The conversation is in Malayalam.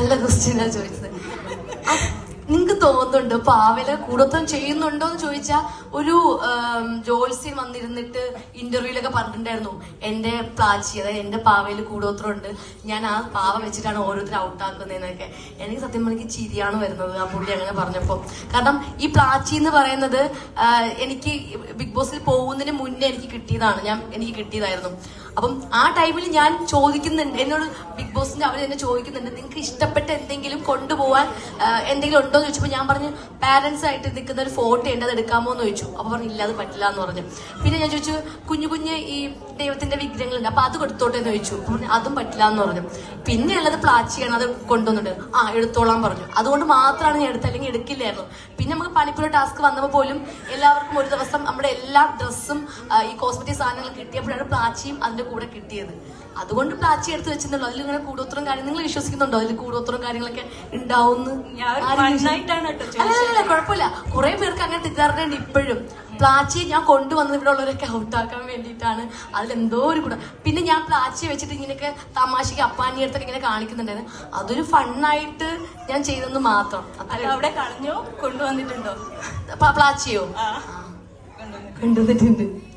നല്ല ക്വസ്റ്റ്യനാ ചോദിച്ചത്. നിങ്ങക്ക് തോന്നുന്നുണ്ട് പാവല കൂടോത്രം ചെയ്യുന്നുണ്ടോ എന്ന് ചോദിച്ചാ ഒരു ജോത്സ്യം വന്നിരുന്നിട്ട് ഇന്റർവ്യൂലൊക്കെ പറഞ്ഞിട്ടുണ്ടായിരുന്നു. എന്റെ പ്ലാച്ചി അതായത് എന്റെ പാവയിൽ കൂടോത്രം ഉണ്ട് ഞാൻ ആ പാവ വെച്ചിട്ടാണ് ഓരോരുത്തർ ഔട്ടാക്കുന്നതെന്നൊക്കെ. എനിക്ക് സത്യം പറഞ്ഞ ചിരിയാണ് വരുന്നത് ആ പുള്ളി അങ്ങനെ പറഞ്ഞപ്പോ. കാരണം ഈ പ്ലാച്ചി എന്ന് പറയുന്നത് എനിക്ക് ബിഗ് ബോസിൽ പോകുന്നതിന് മുന്നേ എനിക്ക് കിട്ടിയതാണ്. ഞാൻ എനിക്ക് കിട്ടിയതായിരുന്നു. അപ്പം ആ ടൈമിൽ ഞാൻ ചോദിക്കുന്നുണ്ട്. എന്നോട് ബിഗ് ബോസിന്റെ അവർ എന്നെ ചോദിക്കുന്നുണ്ട് നിങ്ങൾക്ക് ഇഷ്ടപ്പെട്ട എന്തെങ്കിലും കൊണ്ടുപോകാൻ എന്തെങ്കിലും ഉണ്ടോ? എന്ന് ചോദിച്ചപ്പോൾ ഞാൻ പറഞ്ഞു പാരന്റ്സ് ആയിട്ട് നിൽക്കുന്ന ഒരു ഫോട്ടോ ഉണ്ട് അത് എടുക്കാമോ? എന്ന് ചോദിച്ചു. അപ്പൊ പറഞ്ഞു ഇല്ല അത് പറ്റില്ല എന്ന് പറഞ്ഞു. പിന്നെ ഞാൻ ചോദിച്ചു കുഞ്ഞു കുഞ്ഞ് ഈ ദൈവത്തിന്റെ വിഗ്രഹങ്ങളുണ്ട് അപ്പൊ അത് കൊടുത്തോട്ടെ? എന്ന് ചോദിച്ചു. പറഞ്ഞു അതും പറ്റില്ല എന്ന് പറഞ്ഞു. പിന്നെ ഉള്ളത് പ്ലാച്ചിയാണ് അത് കൊണ്ടുവന്നിട്ട്. ആ എടുത്തോളാൻ പറഞ്ഞു. അതുകൊണ്ട് മാത്രമാണ് ഞാൻ എടുത്തത് അല്ലെങ്കിൽ എടുക്കില്ലായിരുന്നു. പിന്നെ നമുക്ക് പണിപ്പുര ടാസ്ക് വന്നപ്പോൾ പോലും എല്ലാവർക്കും ഒരു ദിവസം നമ്മുടെ എല്ലാ ഡ്രസ്സും ഈ കോസ്മെറ്റിക് സാധനങ്ങൾ കിട്ടിയപ്പോഴാണ് പ്ലാച്ചിയും കൂടെ കിട്ടിയത്. അതുകൊണ്ട് പ്ലാച്ചി എടുത്ത് വെച്ചിട്ടുണ്ടല്ലോ. അതിൽ ഇങ്ങനെ കൂടോത്രം കാര്യം നിങ്ങൾ വിശ്വസിക്കുന്നുണ്ടോ? അതിൽ കൂടോത്രം കാര്യങ്ങളൊക്കെ ഉണ്ടാവും ഞാൻ ആരും വിശ്വ- നന്നായിട്ടാണ് കേട്ടോ അല്ല അല്ല, അല്ല കുഴപ്പമില്ല. കുറെ പേർക്ക് അങ്ങനെ തെറ്റിദ്ധാരണയുണ്ട് ഇപ്പോഴും. പ്ലാച്ചി ഞാൻ കൊണ്ടുവന്നത് ഇവിടെ ഉള്ളവരൊക്കെ ഔട്ടാക്കാൻ വേണ്ടിയിട്ടാണ്. അതിലെന്തോ ഒരു കൂടെ പിന്നെ ഞാൻ പ്ലാച്ചി വെച്ചിട്ട് ഇങ്ങനെയൊക്കെ തമാശക്ക് അപ്പാനി അടുത്തൊക്കെ ഇങ്ങനെ കാണിക്കുന്നുണ്ടായിരുന്നു. അതൊരു ഫണ്ണായിട്ട് ഞാൻ ചെയ്തെന്ന് മാത്രം. അവിടെ കളഞ്ഞോ? കൊണ്ടുവന്നിട്ടുണ്ടോ? പ്ലാച്ചിയോ കൊണ്ടുവന്നിട്ടുണ്ട്.